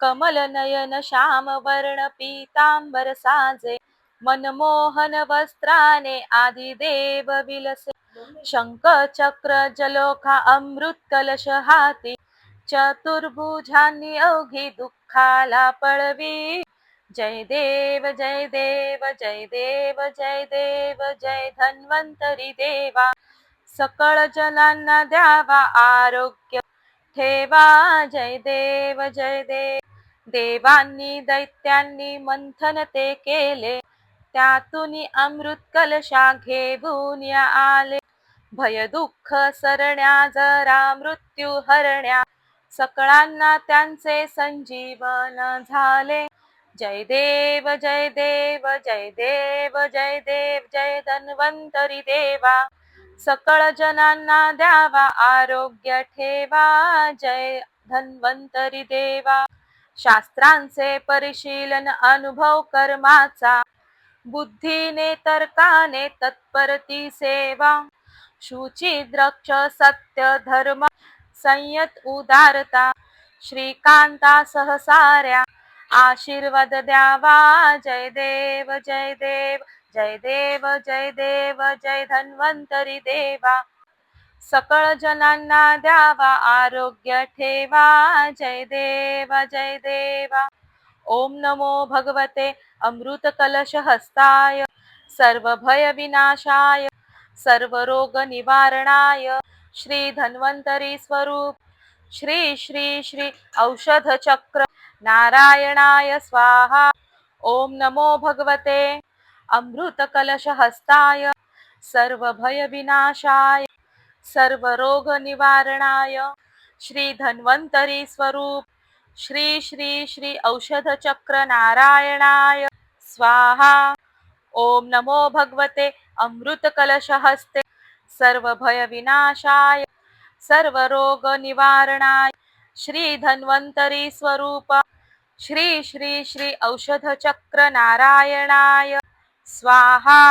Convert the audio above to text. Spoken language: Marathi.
कमल नयन श्याम वर्ण पीतांबर साजे मनमोहन वस्त्राने आदिदेव विलसे। शंख चक्र जलोखा अमृत कलश हाती चतुर्भुजांनी अवघी दुःखाला पळवी। जय देव जय देव जय देव जय देव जय धन्वंतरी देवा। सकळ जनांना द्यावा आरोग्य ठेवा। जय देव जय देव। देवांनी दैत्यांनी मंथन ते केले. त्यातून अमृत कलशा घेऊन आले. भय दुःख सरण्या जरा मृत्यू हरण्या. सकळांना त्यांचे संजीवन झाले. जय देव जय देव जय देव जय देव जय धन्वंतरी देवा. सकळ जनांना द्यावा आरोग्य ठेवा. जय धन्वंतरी देवा. शास्त्रांचे परिशीलन अनुभव कर्माचा. बुद्धीने तर्काने तत्परती सेवा. शुची द्रक्ष सत्य धर्म संयत उदारता. श्रीकांता सहसाऱ्या आशीर्वाद द्यावा. जय देव जय देव जय देव जय देव जय धन्वंतरी देवा. सकळ जनांना द्यावा आरोग्य ठेवा. जय देव जय देवा. ओम नमो भगवते अमृत कलश हस्ताय. सर्व भय विनाशाय. सर्व रोग निवारणाय. श्री धन्वंतरी स्वरूप. श्री श्री श्री औषध चक्र. नारायणाय स्वाहा. ओम नमो भगवते अमृत कलश हस्ताय. सर्व भय विनाशाय. सर्व रोग निवारणाय श्री धन्वंतरी स्वरूप श्री श्री श्री औषध चक्र नारायणाय स्वाहा। ओम नमो भगवते अमृत कलश हस्ते सर्व भय विनाशाय सर्व रोग निवारणाय श्री धन्वंतरी स्वरूप श्री श्री श्री औषध चक्र नारायणाय स्वाहा।